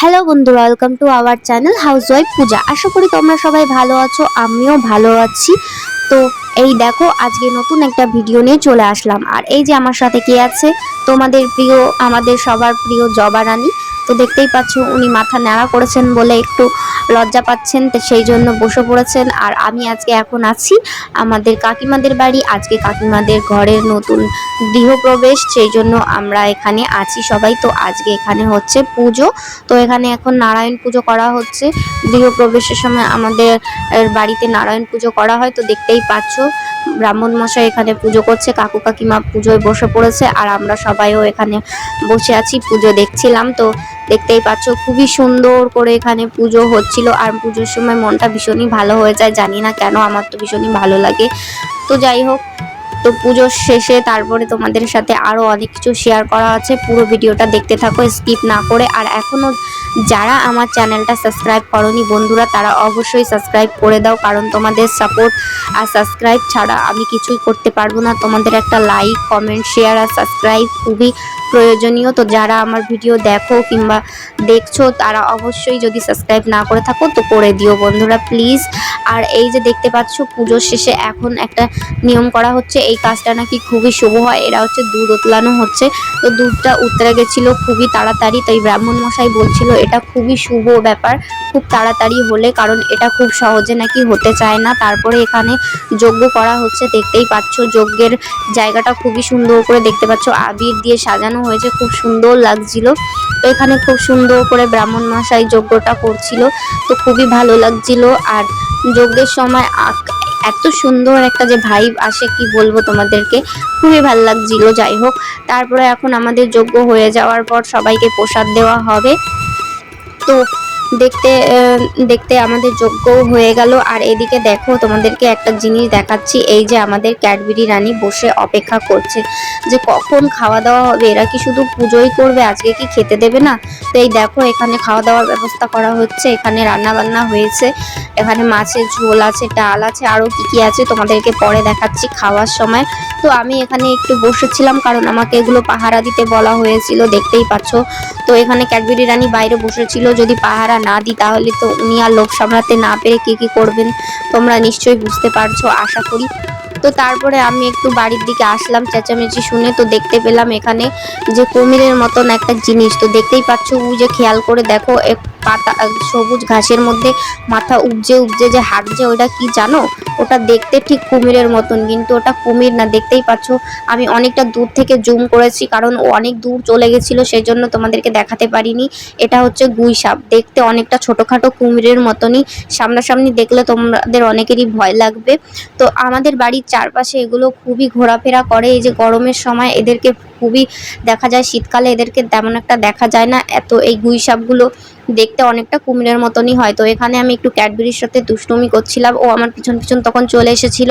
Hello বন্ধুরা welcome to our channel housewife Puja আশা করি তোমরা সবাই ভালো আছো, আমিও ভালো আছি। তো এই দেখো, আজকে নতুন একটা ভিডিও নিয়ে চলে আসলাম। আর এই যে আমার সাথে কে আছে? তোমাদের প্রিয়, আমাদের সবার প্রিয় জবা রানী। তো দেখতেই পাচ্ছ উনি মাথা ন্যাড়া করেছেন বলে একটু লজ্জা পাচ্ছেন, তো সেই জন্য বসে পড়েছেন। আর আমি আজকে এখন আছি আমাদের কাকিমাদের বাড়ি। আজকে কাকিমাদের ঘরের নতুন গৃহপ্রবেশ, সেই জন্য আমরা এখানে আছি সবাই। তো আজকে এখানে হচ্ছে পুজো। তো এখানে এখন নারায়ণ পুজো করা হচ্ছে। গৃহপ্রবেশের সময় আমাদের বাড়িতে নারায়ণ পুজো করা হয়। তো দেখতেই পাচ্ছ ব্রাহ্মণ মশাই এখানে পুজো করছে, কাকু কাকিমা পুজোয় বসে পড়েছে। আর আমরা সবাইও এখানে বসে আছি, পুজো দেখছিলাম। তো দেখতেই পাচ্ছ, খুবই সুন্দর করে এখানে পুজো হচ্ছিল। আর পুজোর সময় মনটা ভীষণই ভালো হয়ে যায়, জানি না কেন, আমার তো ভীষণই ভালো লাগে। তো যাই হোক, তো পুজোর শেষে তারপরে তোমাদের সাথে আরও অনেক কিছু শেয়ার করা আছে। পুরো ভিডিওটা দেখতে থাকো স্কিপ না করে। আর এখনও যারা আমার চ্যানেলটা সাবস্ক্রাইব করনি বন্ধুরা, তারা অবশ্যই সাবস্ক্রাইব করে দাও, কারণ তোমাদের সাপোর্ট আর সাবস্ক্রাইব ছাড়া আমি কিছুই করতে পারব না। তোমাদের একটা লাইক কমেন্ট শেয়ার আর সাবস্ক্রাইব খুবই প্রয়োজনীয়। তো যারা আমার ভিডিও দেখো কিংবা দেখছ, তারা অবশ্যই যদি সাবস্ক্রাইব না করে থাকো, তো করে দিও বন্ধুরা প্লিজ আর এই যে দেখতে পাচ্ছ, পুজোর শেষে এখন একটা নিয়ম করা হচ্ছে, এই কাজটা নাকি খুবই শুভ হয়। এরা হচ্ছে দুধ উতলানো হচ্ছে। তো দুধটা উতরে গেছিল খুবই তাড়াতাড়ি, তাই ব্রাহ্মণ মশাই বলছিল এটা খুবই শুভ ব্যাপার, খুব তাড়াতাড়ি হলে, কারণ এটা খুব সহজে নাকি হতে চায় না। তারপরে এখানে যজ্ঞ করা হচ্ছে, দেখতেই পাচ্ছ, যজ্ঞের জায়গাটা খুবই সুন্দর করে দেখতে পাচ্ছ। আবির দিয়ে সাজানো হয়েছে, খুব সুন্দর লাগছিল। তো এখানে খুব সুন্দর করে ব্রাহ্মণ মশাই যজ্ঞটা করছিল, তো খুবই ভালো লাগছিল। আর যজ্ঞের সময় এত সুন্দর একটা যে ভাইব আসে, কি বলব তোমাদেরকে? খুবই ভালো লাগছিল, যাই হোক। তারপরে এখন আমাদের যজ্ঞ হয়ে যাওয়ার পর সবাইকে প্রসাদ দেওয়া হবে। তো দেখতে দেখতে আমাদের যজ্ঞ হয়ে গেল। আর এদিকে দেখো, তোমাদেরকে একটা জিনিস দেখাচ্ছি, এই যে আমাদের ক্যাডবেরি রানী বসে অপেক্ষা করছে। যে কখন খাওয়া দাওয়া হবে? এরা কি শুধু পুজোই করবে, আজকে কি খেতে দেবে না? তো এই দেখো, এখানে খাওয়া দাওয়ার ব্যবস্থা করা হচ্ছে, এখানে রান্না বান্না হয়েছে, এখানে মাছের ঝোল আছে, ডাল আছে আরও কি কি আছে তোমাদেরকে পরে দেখাচ্ছি খাওয়ার সময়। তো আমি এখানে একটু বসেছিলাম, কারণ আমাকে এগুলো পাহারা দিতে বলা হয়েছিল, দেখতেই পাচ্ছ। তো এখানে ক্যাডবেরি রানী বাইরে বসেছিল, যদি পাহারা না দিই, তাহলে তো উনি আর লোক সামলাতে না পেরে কে কী করবেন? তোমরা নিশ্চয়ই বুঝতে পারছ, আশা করি। তো তারপরে আমি একটু বাড়ির দিকে আসলাম, চেঁচামেচি শুনে তো দেখতে পেলাম এখানে যে কুমিরের মতন একটা জিনিস। তো দেখতেই পাচ্ছ, উ যে খেয়াল করে দেখো, এক পাতা, সবুজ ঘাসের মধ্যে মাথা উপজে উপজে যে হাঁটছে ওইটা কি জানো? ওটা দেখতে ঠিক কুমিরের মতন, কিন্তু ওটা কুমির না, দেখতেই পাচ্ছ? আমি অনেকটা দূর থেকে জুম করেছি, কারণ ও অনেক দূর চলে গেছিল, সেই জন্য তোমাদেরকে দেখাতে পারিনি। এটা হচ্ছে গুই সাপ, দেখতে অনেকটা ছোটোখাটো কুমিরের মতনই। সামনাসামনি দেখলে তোমাদের অনেকেরই ভয় লাগবে। তো আমাদের বাড়ির চারপাশে এগুলো খুবই ঘোরাফেরা করে, এই যে গরমের সময় এদেরকে খুবই দেখা যায়। শীতকালে এদেরকে তেমন একটা দেখা যায় না। এত এই গুই সাপগুলো দেখতে অনেকটা কুমিরের মতনই হয়। তো এখানে আমি একটু ক্যাডবেরির সাথে দুষ্টুমি করছিলাম। ও আমার পিছন পিছন তখন চলে এসেছিল।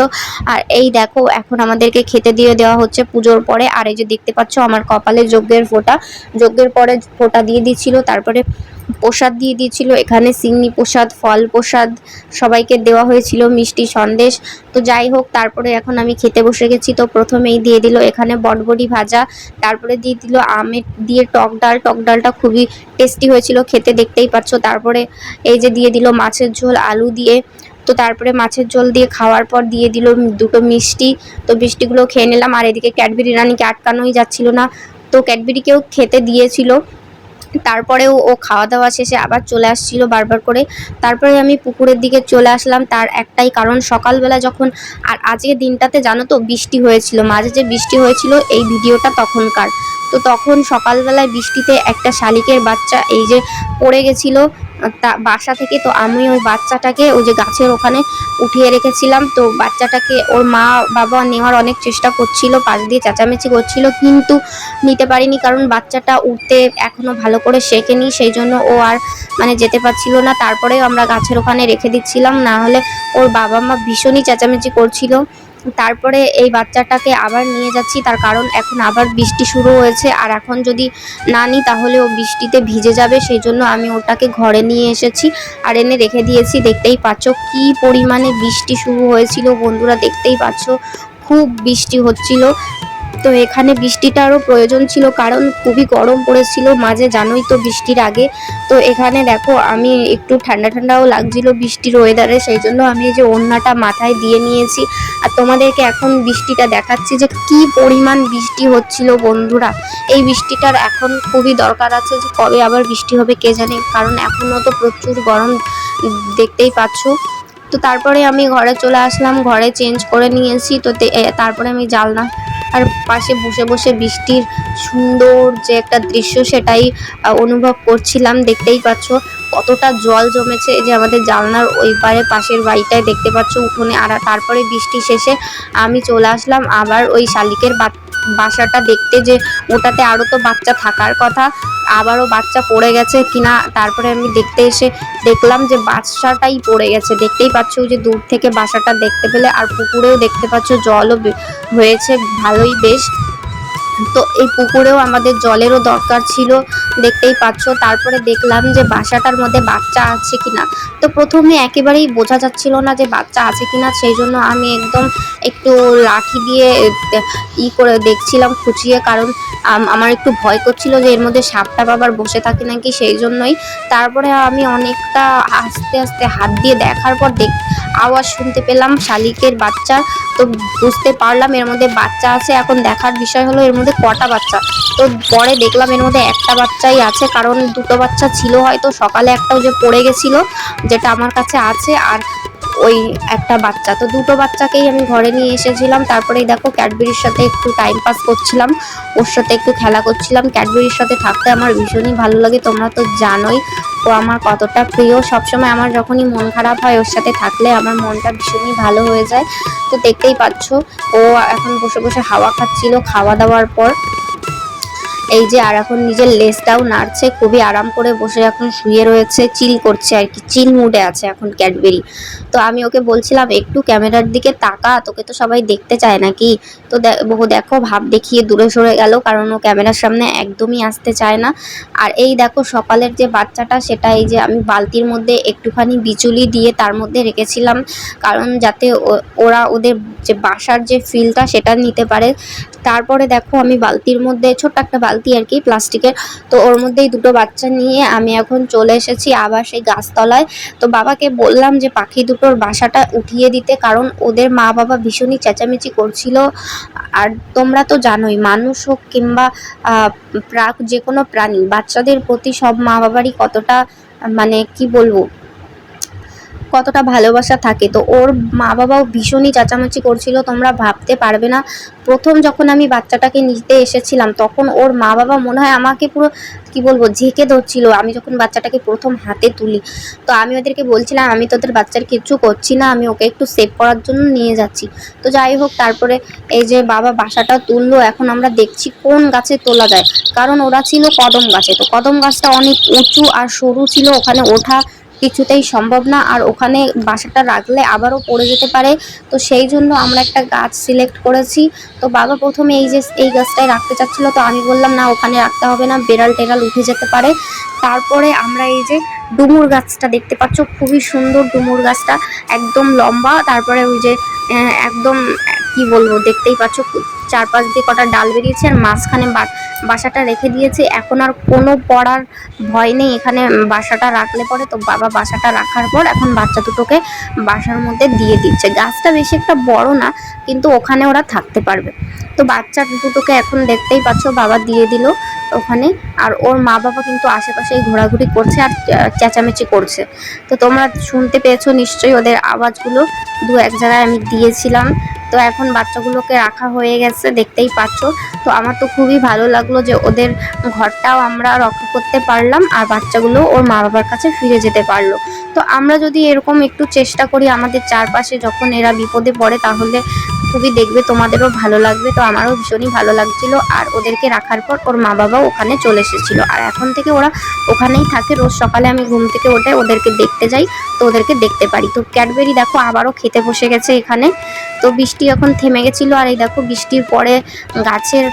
আর এই দেখো, এখন আমাদেরকে খেতে দিয়ে দেওয়া হচ্ছে পুজোর পরে। আর এই যে দেখতে পাচ্ছ, আমার কপালে যজ্ঞের ফোঁটা। যজ্ঞের পরে ফোঁটা দিয়ে দিচ্ছিল, তারপরে প্রসাদ দিয়ে দিয়েছিল এখানে সিন্নি প্রসাদ, ফল প্রসাদ সবাইকে দেওয়া হয়েছিল, মিষ্টি সন্দেশ। তো যাই হোক, তারপরে এখন আমি খেতে বসে গেছি। তো প্রথমেই দিয়ে দিল এখানে বটবড়ি ভাজা। তারপরে দিয়ে দিল আমের, দিয়ে টক ডাল, টক ডালটা খুবই টেস্টি হয়েছিল, খেতে দেখতেই পাচ্ছ। তারপরে এই যে দিয়ে দিল মাছের ঝোল, আলু দিয়ে। তো তারপরে মাছের ঝোল দিয়ে খাওয়ার পর দিয়ে দিল দুটো মিষ্টি। তো মিষ্টিগুলো খেয়ে নিলাম। আর এদিকে ক্যাডবেরি রানিকে আটকানোই যাচ্ছিল না। তো ক্যাডবেরিকেও খেতে দিয়েছিল। তারপরেও ও খাওয়া দাওয়া শেষে আবার চলে আসছিল বারবার করে। তারপরে আমি পুকুরের দিকে চলে আসলাম। তার একটাই কারণ, সকালবেলা যখন, আর আজকে দিনটাতে জানো তো বৃষ্টি হয়েছিল, মাঝে যে বৃষ্টি হয়েছিল এই ভিডিওটা তখনকার। তো তখন সকালবেলায় বৃষ্টিতে একটা শালিকের বাচ্চা এই যে পড়ে গেছিল তা বাসা থেকে তো আমি ওই বাচ্চাটাকে ওই যে গাছের ওখানে উঠিয়ে রেখেছিলাম। তো বাচ্চাটাকে ওর মা বাবা নেওয়ার অনেক চেষ্টা করছিল, পাশ দিয়ে চেঁচামেচি করছিল, কিন্তু নিতে পারিনি কারণ বাচ্চাটা উঠতে এখনও ভালো করে শেখেনি, সেই জন্য ও আর মানে যেতে পারছিল না। তারপরেও আমরা গাছের ওখানে রেখে দিচ্ছিলাম, না হলে ওর বাবা মা ভীষণই চেঁচামেচি করছিল। তারপরে এই বাচ্চাটাকে আবার নিয়ে যাচ্ছি, তার কারণ এখন আবার বৃষ্টি শুরু হয়েছে। আর এখন যদি না নিই, তাহলে ও বৃষ্টিতে ভিজে যাবে, সেই জন্য আমি ওটাকে ঘরে নিয়ে এসেছি। আর এনে রেখে দিয়েছি, দেখতেই পাচ্ছ কি পরিমাণে বৃষ্টি শুরু হয়েছিল। বন্ধুরা, দেখতেই পাচ্ছ, খুব বৃষ্টি হচ্ছিল। তো এখানে বৃষ্টিটারও প্রয়োজন ছিল, কারণ খুবই গরম পড়েছিল মাঝে, জানোই তো বৃষ্টির আগে। তো এখানে দেখো, আমি একটু ঠান্ডা ঠান্ডাও লাগছিল বৃষ্টির ওয়েদারে সেই জন্য আমি এই যে ওড়নাটা মাথায় দিয়ে নিয়েছি। আর তোমাদেরকে এখন বৃষ্টিটা দেখাচ্ছি যে কি পরিমাণ বৃষ্টি হচ্ছিল, বন্ধুরা। এই বৃষ্টিটার এখন খুবই দরকার আছে যে কবে আবার বৃষ্টি হবে, কে জানে, কারণ এখনও তো প্রচুর গরম দেখতেই পাচ্ছ। তো তারপরে আমি ঘরে চলে আসলাম, ঘরে চেঞ্জ করে নিয়েছি, তো তারপরে আমি জালনা আর পাশে বসে বসে বৃষ্টির সুন্দর যে একটা দৃশ্য সেটাই অনুভব করছিলাম দেখতেই পাচ্ছ। কতটা জল জমেছে, এই যে আমাদের জানলার ওই পারে পাশের বাড়িটায় দেখতে পাচ্ছ উঠোনে, আর তারপরে বৃষ্টি শেষে আমি চলে আসলাম আবার ওই শালিকের বাসাটা দেখতে যে ওটাতে আরও তো বাচ্চা থাকার কথা, আবারও বাচ্চা পড়ে গেছে কিনা, তারপরে আমি দেখতে এসে দেখলাম যে বাসাটাই পড়ে গেছে। দেখতেই পাচ্ছ যে দূর থেকে বাসাটা দেখতে পেলে, আর পুকুরেও দেখতে পাচ্ছ জলও হয়েছে ভালোই বেশ। তো এই পুকুরেও আমাদের জলেরও দরকার ছিল, দেখতেই পাচ্ছ। তারপরে দেখলাম যে বাসাটার মধ্যে বাচ্চা আছে কিনা। তো প্রথমে একেবারেই বোঝা যাচ্ছিল না যে বাচ্চা আছে কিনা সেই জন্য আমি একদম একটু লাঠি দিয়ে ই করে দেখছিলাম, খুঁচিয়ে। কারণ আমার একটু ভয় করছিল যে এর মধ্যে সাপটা বাবার বসে থাকে নাকি সেই জন্যই তারপরে আমি অনেকটা আস্তে আস্তে হাত দিয়ে দেখার পর দেখ, আওয়াজ শুনতে পেলাম শালিকের বাচ্চা। তো বুঝতে পারলাম এর মধ্যে বাচ্চা আছে। এখন দেখার বিষয় হলো এর মধ্যে কটা বাচ্চা? তো পরে দেখলাম এর মধ্যে একটা বাচ্চাই আছে, কারণ দুটো বাচ্চা ছিল হয়তো, সকালে একটাও যে পড়ে গেছিল, যেটা আমার কাছে আছে, আর ওই একটা বাচ্চা। তো দুটো বাচ্চাকেই আমি ঘরে নিয়ে এসেছিলাম, তারপরেই দেখো ক্যাডবেরির সাথে একটু টাইম পাস করছিলাম, ওর সাথে একটু খেলা করছিলাম। ক্যাডবেরির সাথে থাকতে আমার ভীষণই ভালো লাগে, তোমরা তো জানোই ও আমার কতটা প্রিয়, সবসময় আমার যখনই মন খারাপ হয় ওর সাথে থাকলে আমার মনটা ভীষণই ভালো হয়ে যায়। তো দেখতেই পাচ্ছ, ও এখন বসে বসে হাওয়া খাচ্ছিল খাওয়া দাওয়ার পর। এই যে আর এখন নিজের লেজটাও নাড়ছে, খুবই আরাম করে বসে এখন শুয়ে রয়েছে, চিল করছে আর কি, চিল মুডে আছে এখন ক্যাডবেরি। তো আমি ওকে বলছিলাম, একটু ক্যামেরার দিকে তাকা, তোকে তো সবাই দেখতে চায় নাকি? তো দেখো, ভাব দেখিয়ে দূরে সরে গেল, কারণ ও ক্যামেরার সামনে একদমই আসতে চায় না। আর এই দেখো, সকালের যে বাচ্চাটা, সেটা এই যে আমি বালতির মধ্যে একটুখানি বিচুলি দিয়ে তার মধ্যে রেখেছিলাম, কারণ যাতে ওরা ওদের যে বাসার যে ফিলটা সেটা নিতে পারে। তারপরে দেখো, আমি বালতির মধ্যে ছোট্ট একটা বালতি আর কি প্লাস্টিকের। তো ওর মধ্যেই দুটো বাচ্চা নিয়ে আমি এখন চলে এসেছি আবার সেই গাছতলায়। তো বাবাকে বললাম যে পাখি দুটোর বাসাটা উঠিয়ে দিতে, কারণ ওদের মা বাবা ভীষণই চেঁচামেচি করছিল। আর তোমরা তো জানোই, মানুষ হোক কিংবা প্রাক যে কোনো প্রাণী, বাচ্চাদের প্রতি সব মা বাবারই কতটা মানে কি বলব কতটা ভালোবাসা থাকে। তো ওর মা বাবাও ভীষণই চেঁচামেচি করছিল, তোমরা ভাবতে পারবে না। প্রথম যখন আমি বাচ্চাটাকে নিতে এসেছিলাম, তখন ওর মা বাবা মনে হয় আমাকে পুরো, কি বলব, ঝেঁকে ধরছিল। আমি যখন বাচ্চাটাকে প্রথম হাতে তুলি, তো আমি ওদেরকে বলছিলাম, আমি তোদের বাচ্চার কিচ্ছু করছি না, আমি ওকে একটু সেভ করার জন্য নিয়ে যাচ্ছি। তো যাই হোক, তারপরে এই যে বাবা বাসাটা তুললো, এখন আমরা দেখছি কোন গাছে তোলা যায়। কারণ ওরা ছিল কদম গাছে, তো কদম গাছটা অনেক উঁচু আর সরু ছিল, ওখানে ওঠা কিছুতেই সম্ভব না, আর ওখানে বাসাটা রাখলে আবারও পড়ে যেতে পারে। তো সেই জন্য আমরা একটা গাছ সিলেক্ট করেছি। তো বাবা প্রথমে এই যে এই গাছটাই রাখতে চাচ্ছিলো, তো আমি বললাম, না, ওখানে রাখতে হবে না, বেড়াল টেরাল উঠে যেতে পারে। তারপরে আমরা এই যে ডুমুর গাছটা দেখতে পাচ্ছ, খুবই সুন্দর ডুমুর গাছটা, একদম লম্বা। তারপরে ওই যে একদম, কি বলব, দেখতেই পাচ্ছ, চারপাশ দিয়ে কটা ডাল বেরিয়েছে, আর মাঝখানে বাসাটা রেখে দিয়েছে। এখন আর কোনো পড়ার ভয় নেই। এখানে বাসাটা রাখলে পরে তো বাবা বাসাটা রাখার পর এখন বাচ্চা দুটোকে বাসার মধ্যে দিয়ে দিচ্ছে। গাছটা বেশি একটা বড় না, কিন্তু ওখানে ওরা থাকতে পারবে। তো বাচ্চা দুটোকে এখন দেখতেই পাচ্ছ, বাবা দিয়ে দিল ওখানে। আর ওর মা বাবা কিন্তু আশেপাশেই ঘোরাঘুরি করছে আর চেঁচামেচি করছে। তো তোমরা শুনতে পেয়েছ নিশ্চয়ই ওদের আওয়াজগুলো। দু এক জায়গায় আমি দিয়েছিলাম। তো এখন বাচ্চাগুলোকে রাখা হয়ে গেছে, দেখতেই পাচ্ছ। তো আমার তো খুবই ভালো লাগল যে ওদের ঘরটাও আমরা রক্ষা করতে পারলাম আর বাচ্চাগুলো ওর মা বাবার কাছে ফিরে যেতে পারল। তো আমরা যদি এরকম একটু চেষ্টা করি আমাদের চারপাশে যখন এরা বিপদে পড়ে, তাহলে খুবই দেখবে, তোমাদেরও ভালো লাগবে। তো আমারও ভীষণই ভালো লাগছিল। আর ওদেরকে রাখার পর ওর মা বাবাও ওখানে চলে এসেছিল। আর এখন থেকে ওরা ওখানেই থাকে। রোজ সকালে আমি ঘুম থেকে ওঠে ওদেরকে দেখতে যাই, তো ওদেরকে দেখতে পারি। তো ক্যাডবেরি দেখো, আবারও খেতে বসে গেছে এখানে। তো বৃষ্টি এখন থেমে গেছিল। আর এই দেখো, বৃষ্টির পরে গাছের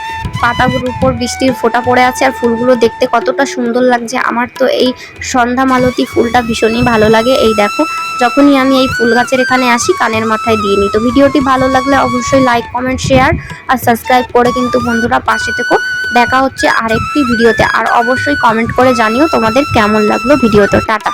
পাতাগুলোর উপর বৃষ্টির ফোঁটা পড়ে আছে। আর ফুলগুলো দেখতে কতটা সুন্দর লাগছে। আমার তো এই সন্ধ্যা মালতী ফুলটা ভীষণই ভালো লাগে। এই দেখো, যখনই আমি এই ফুল গাছের এখানে আসি, কানের মাথায় দিয়ে নিই তো ভিডিওটি ভালো লাগলে অবশ্যই লাইক কমেন্ট শেয়ার আর সাবস্ক্রাইব করে কিন্তু বন্ধুরা পাশে থেকো। দেখা হচ্ছে আরেকটি ভিডিওতে আর অবশ্যই কমেন্ট করে জানিও তোমাদের কেমন লাগল ভিডিওতে টাটা।